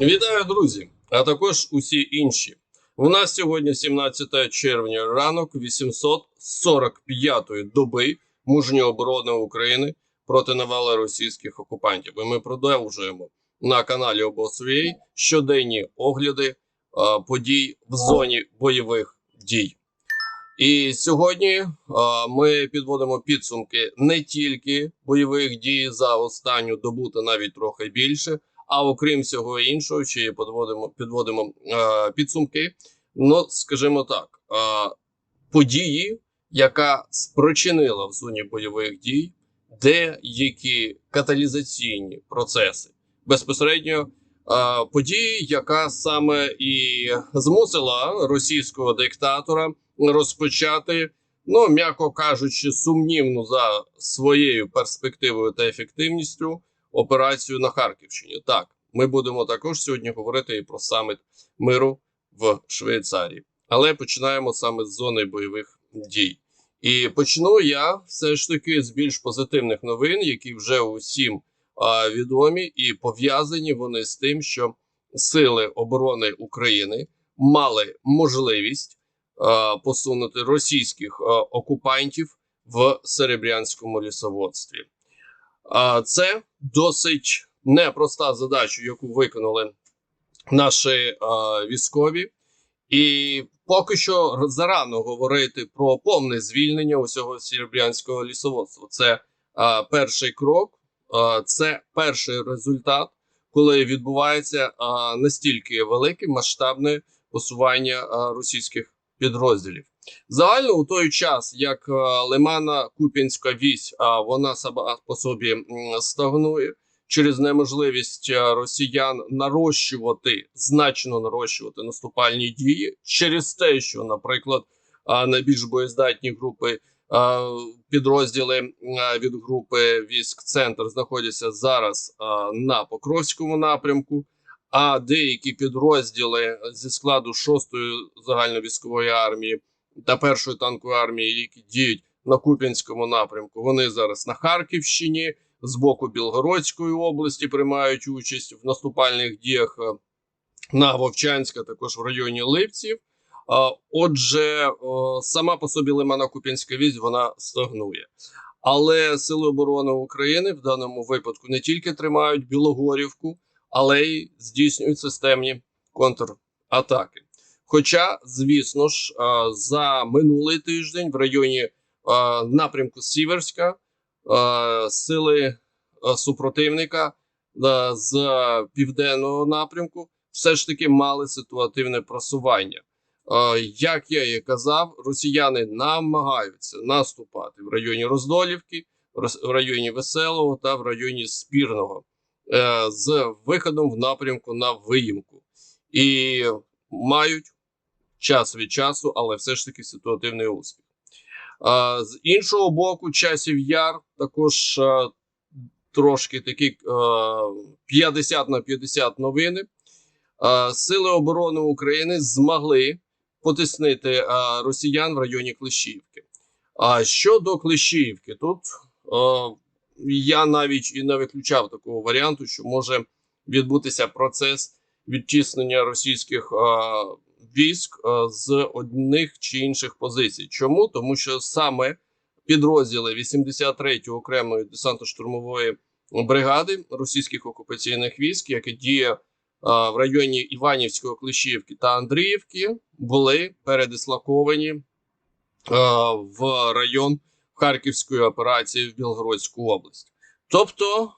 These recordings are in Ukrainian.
Вітаю, друзі, а також усі інші. У нас сьогодні 17 червня, ранок 845-ї доби мужньої оборони України проти навали російських окупантів. І ми продовжуємо на каналі ОБОСВІ щоденні огляди а, подій в зоні бойових дій. І сьогодні а, ми підводимо підсумки не тільки бойових дій за останню добу, та навіть трохи більше. А окрім всього іншого, чи підводимо підводимо е, підсумки. Ну, скажімо так, е, події, яка спричинила в зоні бойових дій деякі каталізаційні процеси, безпосередньо е, події, яка саме і змусила російського диктатора розпочати, ну м'яко кажучи, сумнівну за своєю перспективою та ефективністю операцію на Харківщині. Так, ми будемо також сьогодні говорити і про саміт миру в Швейцарії, але починаємо саме з зони бойових дій. І почну я все ж таки з більш позитивних новин, які вже усім а, відомі, і пов'язані вони з тим, що сили оборони України мали можливість а, посунути російських а, окупантів в серебрянському лісоводстві. Це досить непроста задача, яку виконали наші військові, і поки що зарано говорити про повне звільнення усього серебрянського лісоводства. Це перший крок, це перший результат, коли відбувається настільки велике масштабне посування російських підрозділів. Загально у той час, як е, Лимана Куп'янська вісь, а вона сама по собі стагнує через неможливість е, росіян нарощувати значно нарощувати наступальні дії через те, що, наприклад, найбільш боєздатні групи підрозділи від групи військ Центр знаходяться зараз на Покровському напрямку. А деякі підрозділи зі складу 6-ї загальновійськової армії та першої танкової армії, які діють на Куп'янському напрямку. Вони зараз на Харківщині з боку Білгородської області приймають участь в наступальних діях е, на Вовчанська, також в районі Липців. Отже, сама по собі Лимана Куп'янська вісь вона стагнує. Але Сили оборони України в даному випадку не тільки тримають Білогорівку, але й здійснюють системні контратаки. Хоча, звісно ж, за минулий тиждень в районі напрямку Сіверська сили супротивника з південного напрямку все ж таки мали ситуативне просування. Як я і казав, росіяни намагаються наступати в районі Роздолівки, в районі Веселого та в районі Спірного е, з виходом в напрямку на виїмку. І мають час від часу, але все ж таки ситуативний успіх. З іншого боку, часів яр також трошки такі а, 50 на 50 новини. Сили оборони України змогли потиснити росіян в районі Клещівки. А щодо Клещівки, тут я навіть і не виключав такого варіанту, що може відбутися процес відтіснення російських військ з одних чи інших позицій. Чому? Тому що саме підрозділи 83-ї окремої десантно-штурмової бригади російських окупаційних військ, які діє в районі Іванівської, Клещівки та Андріївки, були передислоковані в район Харківської операції в Білгородську область. Тобто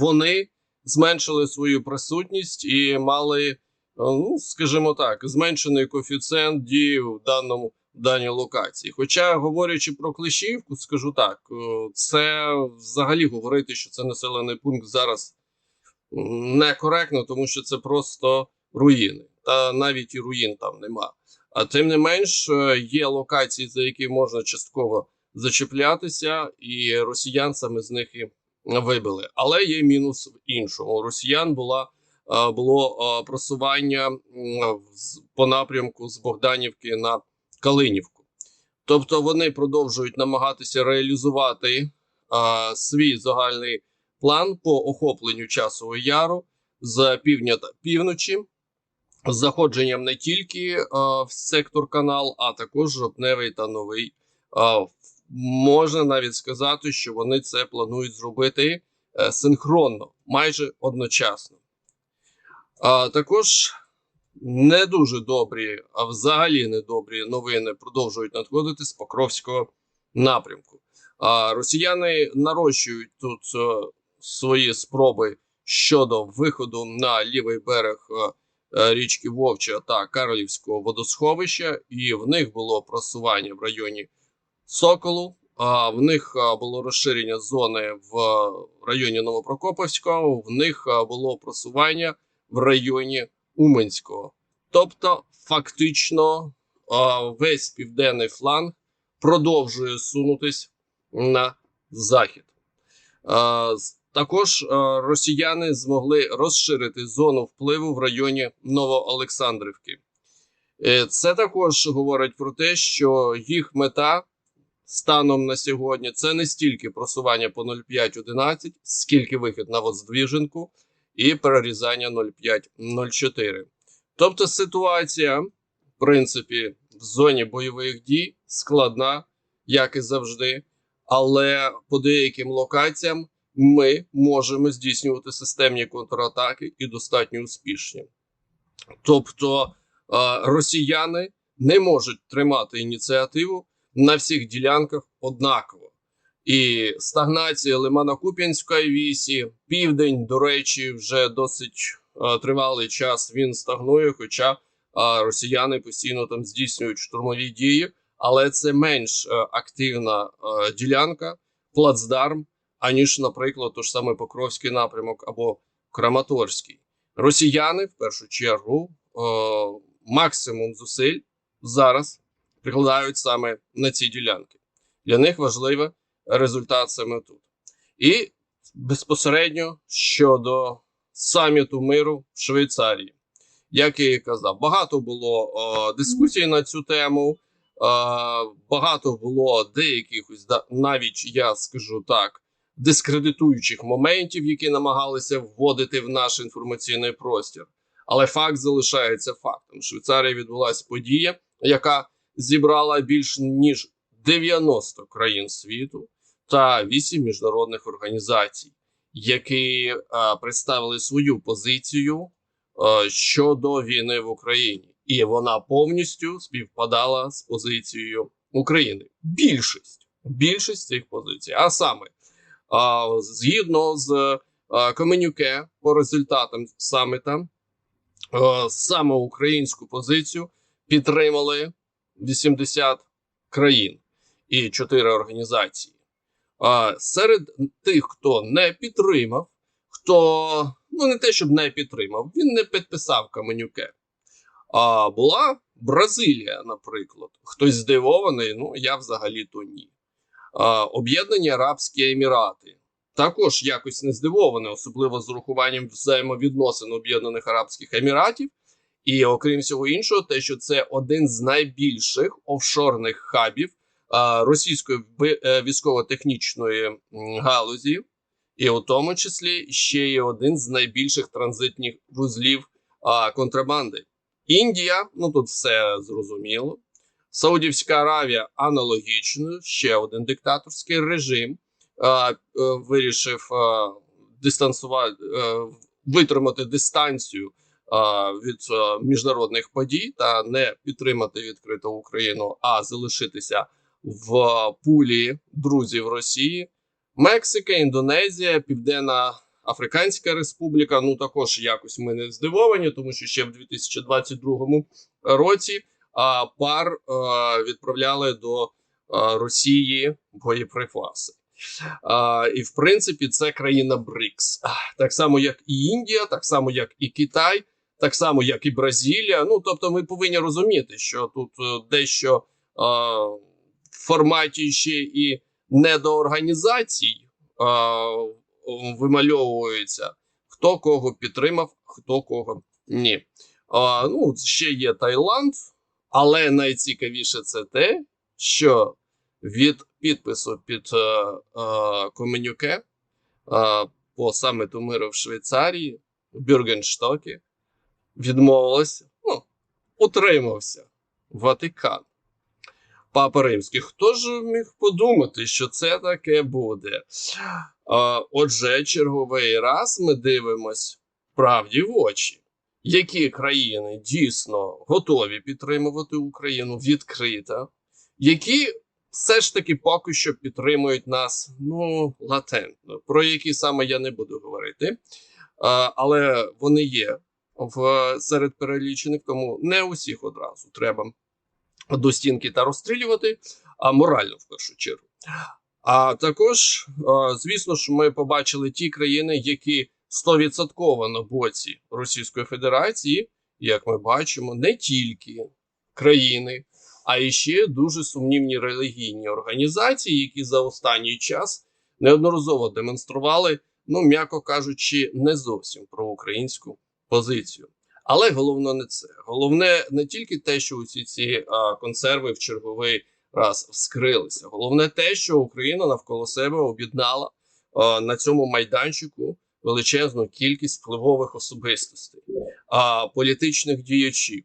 вони зменшили свою присутність і мали, ну скажімо так, зменшений коефіцієнт дії в даному в даній локації. Хоча, говорячи про Клещівку, скажу так, це взагалі говорити, що це населений пункт зараз некоректно, тому що це просто руїни, та навіть і руїн там нема. А тим не менш, є локації, за які можна частково зачеплятися, і росіян саме з них і вибили. Але є мінус в іншому. У росіян була було просування по напрямку з Богданівки на Калинівку. Тобто вони продовжують намагатися реалізувати свій загальний план по охопленню часового яру з півдня та півночі, з заходженням не тільки е, в сектор канал, а також жовтневий та новий. Е, можна навіть сказати, що вони це планують зробити е, синхронно, майже одночасно. А також не дуже добрі, а взагалі недобрі новини продовжують надходити з Покровського напрямку. А росіяни нарощують тут е, свої спроби щодо виходу на лівий берег е, е, річки Вовча та Карлівського водосховища, і в них було просування в районі Соколу. А в них було розширення зони в районі Новопрокоповського. В них було просування в районі Уменського. Тобто, фактично, весь південний фланг продовжує сунутись на захід. Також росіяни змогли розширити зону впливу в районі Новоолександрівки. Е, Це також говорить про те, що їх мета станом на сьогодні це не стільки просування по 0,5-11, скільки вихід на Воздвіженку і перерізання 0,5-04. Тобто ситуація, в принципі, в зоні бойових дій складна, як і завжди, але по деяким локаціям ми можемо здійснювати системні контратаки і достатньо успішні. Тобто росіяни не можуть тримати ініціативу на всіх ділянках однаково. І стагнація Лимано-Куп'янської вісі, південь, до речі, вже досить е, тривалий час він стагнує, хоча е, росіяни постійно там здійснюють штурмові дії, але це менш е, активна ділянка, плацдарм, аніж, наприклад, той ж саме Покровський напрямок або Краматорський. Росіяни в першу чергу максимум зусиль зараз прикладають саме на ці ділянки. Для них важливий результат саме тут. І безпосередньо щодо саміту миру в Швейцарії. Як я і казав, багато було е, дискусій на цю тему, е, багато було деяких, навіть я скажу так, дискредитуючих моментів, які намагалися вводити в наш інформаційний простір. Але факт залишається фактом. В відбулася подія, яка зібрала більш ніж 90 країн світу та 8 міжнародних організацій, які е, представили свою позицію е, щодо війни в Україні, і вона повністю співпадала з позицією України. Більшість більшість цих позицій, а саме згідно з е, комунюке по результатам саміта, саме українську позицію підтримали 80 країн і 4 організації. А серед тих, хто не підтримав, хто ну не те, щоб не підтримав, він не підписав Каменюке. А була Бразилія, наприклад. Хтось здивований, ну я взагалі то ні. А, Об'єднані Арабські Емірати. Також якось не здивований, особливо з урахуванням взаємовідносин Об'єднаних Арабських Еміратів. І окрім всього іншого, те, що це один з найбільших офшорних хабів російської би- е, військово-технічної галузі, і у тому числі ще є один з найбільших транзитних вузлів контрабанди. Індія, ну тут все зрозуміло. Саудівська Аравія аналогічно, ще один диктаторський режим е, вирішив а, дистанцювати, е, витримати дистанцію від міжнародних подій та не підтримати відкриту Україну, а залишитися в пулі друзів Росії. Мексика, Індонезія, Південна Африканська Республіка. Ну також якось ми не здивовані, тому що ще в 2022 році а, пар а, відправляли до а, Росії боєприпаси. А, і в принципі, це країна БРИКС, так само як і Індія, так само як і Китай, так само як і Бразилія. Ну тобто, ми повинні розуміти, що тут е, дещо форматі ще і недоорганізацій а, вимальовується, хто кого підтримав, хто кого ні. А, ну, ще є Таїланд, але найцікавіше це те, що від підпису під е, е, комунюке е, по саміту миру в Швейцарії в Бюргенштокі відмовилося, ну, утримався Ватикан. Папа Римський. Хто ж міг подумати, що це таке буде? Отже, черговий раз ми дивимось правді в очі, які країни дійсно готові підтримувати Україну відкрито, які все ж таки поки що підтримують нас ну латентно. Про які саме я не буду говорити, але вони є серед перелічених, тому не усіх одразу треба до стінки та розстрілювати, а морально в першу чергу. А також, звісно ж, ми побачили ті країни, які стовідсотково на боці Російської Федерації, як ми бачимо, не тільки країни, а і ще дуже сумнівні релігійні організації, які за останній час неодноразово демонстрували, ну м'яко кажучи, не зовсім проукраїнську позицію. Але головне не це. Головне не тільки те, що усі ці а, консерви в черговий раз вскрилися. Головне те, що Україна навколо себе об'єднала на цьому майданчику величезну кількість впливових особистостей, а, політичних діячів,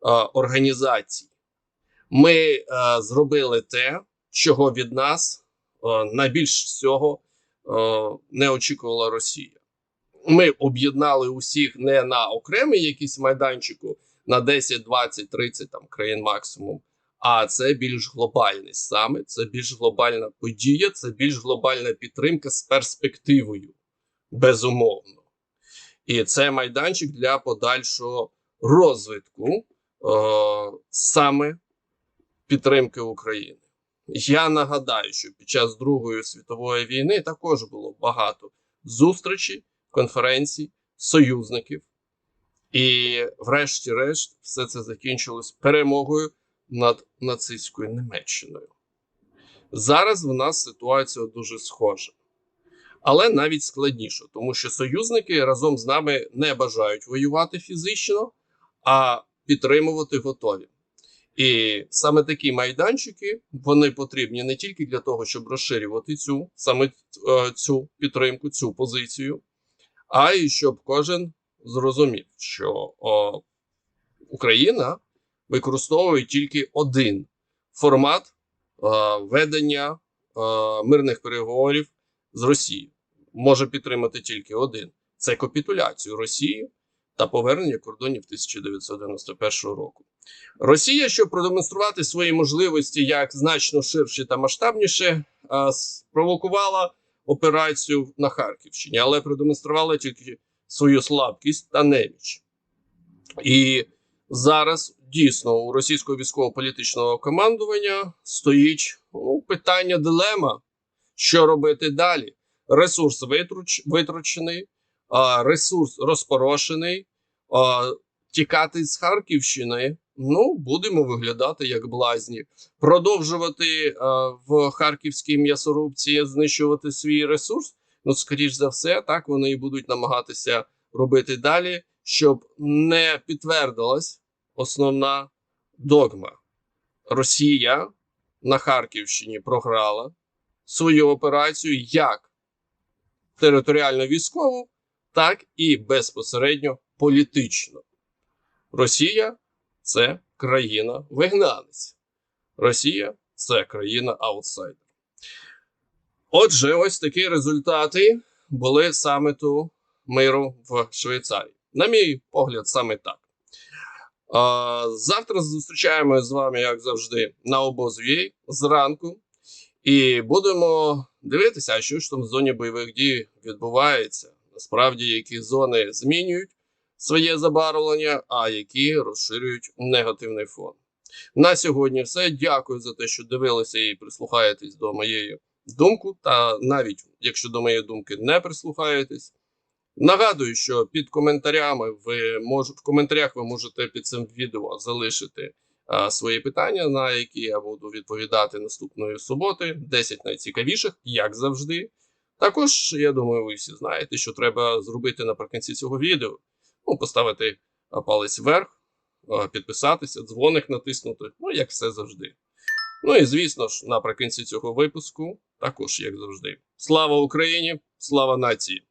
а, організацій. Ми а, зробили те, чого від нас а, найбільш всього а, не очікувала Росія ми об'єднали усіх не на окремий якийсь майданчику на 10, 20, 30 там країн максимум. А це більш глобальний саме, це більш глобальна подія, це більш глобальна підтримка з перспективою, безумовно. І це майданчик для подальшого розвитку е, саме підтримки України. Я нагадаю, що під час Другої світової війни також було багато зустрічей конференцій, союзників. І, врешті-решт, все це закінчилось перемогою над нацистською Німеччиною. Зараз в нас ситуація дуже схожа, але навіть складніше, тому що союзники разом з нами не бажають воювати фізично, а підтримувати готові. І саме такі майданчики вони потрібні не тільки для того, щоб розширювати цю саме е, цю підтримку, цю позицію а й щоб кожен зрозумів, що о, Україна використовує тільки один формат о, ведення о, мирних переговорів з Росією. Може підтримати тільки один: це капітуляцію Росії та повернення кордонів 1991 року. Росія, щоб продемонструвати свої можливості як значно ширше та масштабніше, спровокувала операцію на Харківщині, але продемонстрували тільки свою слабкість та неміч. І зараз дійсно у російського військово-політичного командування стоїть ну, питання дилема, що робити далі. Ресурс витруч, витрачений, а, ресурс розпорошений. Тікати з Харківщини Ну, будемо виглядати як блазні, продовжувати е, в харківській м'ясорубці знищувати свій ресурс. Ну, скоріш за все, так вони і будуть намагатися робити далі, щоб не підтвердилась основна догма. Росія на Харківщині програла свою операцію як територіально військову, так і безпосередньо політично. Росія це країна вигнанець. Росія це країна аутсайдер. Отже, ось такі результати були саміту миру в Швейцарії. На мій погляд, саме так. Завтра зустрічаємося з вами, як завжди, на обозвій зранку. І будемо дивитися, що ж там в зоні бойових дій відбувається. Насправді, які зони змінюють своє забарвлення, а які розширюють негативний фон. На сьогодні все. Дякую за те, що дивилися і прислухаєтесь до моєї думки. Та навіть якщо до моєї думки не прислухаєтесь, нагадую, що під коментарями ви мож... в коментарях ви можете під цим відео залишити а, свої питання, на які я буду відповідати наступної суботи. 10 найцікавіших, як завжди. Також я думаю, ви всі знаєте, що треба зробити наприкінці цього відео ну, поставити палець вверх, підписатися, дзвоник натиснути, ну, як все завжди. Ну і звісно ж, наприкінці цього випуску, також як завжди. Слава Україні! Слава нації!